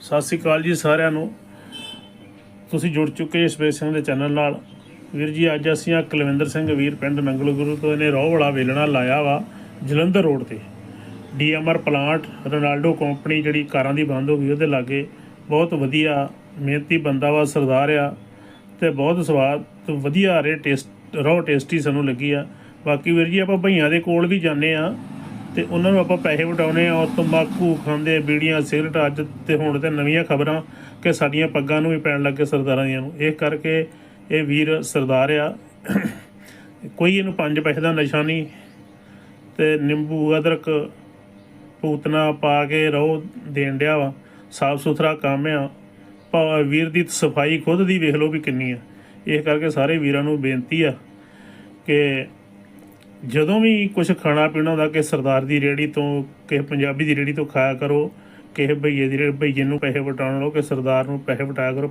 ਸਤਿ ਸ੍ਰੀ ਅਕਾਲ ਜੀ ਸਾਰਿਆਂ ਨੂੰ। ਤੁਸੀਂ ਜੁੜ ਚੁੱਕੇ ਇਸ ਸਪੇਸ ਸਿੰਘ ਦੇ ਚੈਨਲ ਨਾਲ। ਵੀਰ ਜੀ, ਅੱਜ ਅਸੀਂ ਆ ਕੁਲਵਿੰਦਰ ਸਿੰਘ ਵੀਰ ਪਿੰਡ ਨੰਗਲ ਗੁਰੂ ਤੋਂ ਇਹਨੇ ਰੋਹ ਵਾਲਾ ਵੇਲਣਾ ਲਾਇਆ ਵਾ ਜਲੰਧਰ ਰੋਡ ਤੇ। ਡੀਐਮਆਰ ਪਲਾਂਟ, ਰੋਨਾਲਡੋ ਕੰਪਨੀ ਜਿਹੜੀ ਕਾਰਾਂ ਦੀ ਬੰਦ ਹੋ ਗਈ ਉਹਦੇ ਲਾਗੇ ਬਹੁਤ ਵਧੀਆ ਮਿਹਨਤੀ ਬੰਦਾ ਵਾ, ਸਰਦਾਰ ਆ ਤੇ ਬਹੁਤ ਸਵਾਦ ਤੇ ਵਧੀਆ ਰੇ ਟੇਸਟ ਰੋ ਟੇਸਟੀ ਸਾਨੂੰ ਲੱਗੀ ਆ। ਬਾਕੀ ਵੀਰ ਜੀ, ਆਪਾਂ ਭਈਆਂ ਦੇ ਕੋਲ ਵੀ ਜਾਂਦੇ ਆ। ਤੇ ਉਹਨਾਂ ਨੂੰ ਆਪਾਂ ਪੈਸੇ ਵਟਾਉਨੇ ਆ ਔਰ ਤੰਬਾਕੂ ਖਾਂਦੇ ਬੀੜੀਆਂ, ਸਿਗਰਟ ਅੱਜ ਤੇ ਹੁਣ ਤੇ ਨਵੀਆਂ ਖਬਰਾਂ ਕਿ ਸਾਡੀਆਂ ਪੱਗਾਂ ਨੂੰ ਵੀ ਪੈਣ ਲੱਗੇ ਸਰਦਾਰਾਂ ਦੀਆਂ ਨੂੰ। ਇਹ ਕਰਕੇ ਇਹ ਵੀਰ ਸਰਦਾਰ ਆ। ਕੋਈ ਇਹਨੂੰ ਪੰਜ ਪੈਸੇ ਦਾ ਨਸ਼ਾ ਨਹੀਂ ਤੇ ਨਿੰਬੂ, ਅਦਰਕ, ਪੂਤਨਾ ਪਾ ਕੇ ਰੋ ਦੇਣ ਡਿਆ ਵਾ। ਸਾਫ਼ ਸੁਥਰਾ ਕੰਮ ਆ। ਭਾ ਵੀਰ ਦੀ ਸਫ਼ਾਈ ਖੁਦ ਦੀ ਵੇਖ ਲਓ ਵੀ ਕਿੰਨੀ ਆ। ਇਸ ਕਰਕੇ ਸਾਰੇ ਵੀਰਾਂ ਨੂੰ ਬੇਨਤੀ ਆ ਕਿ ਜਦੋਂ ਵੀ ਕੁਝ ਖਾਣਾ ਪੀਣਾ ਹੁੰਦਾ ਕਿ ਸਰਦਾਰ ਦੀ ਰੇੜੀ ਤੋਂ, ਕਿਸੇ ਪੰਜਾਬੀ ਦੀ ਰੇੜੀ ਤੋਂ ਖਾਇਆ ਕਰੋ, ਕਿਸੇ ਭਈਏ ਦੀ ਰੇੜੀ ਭਈਏ ਨੂੰ ਪੈਸੇ ਵਟਾਉਣ ਲਓ ਕਿ ਸਰਦਾਰ ਨੂੰ ਪੈਸੇ ਵਟਾਇਆ ਕਰੋ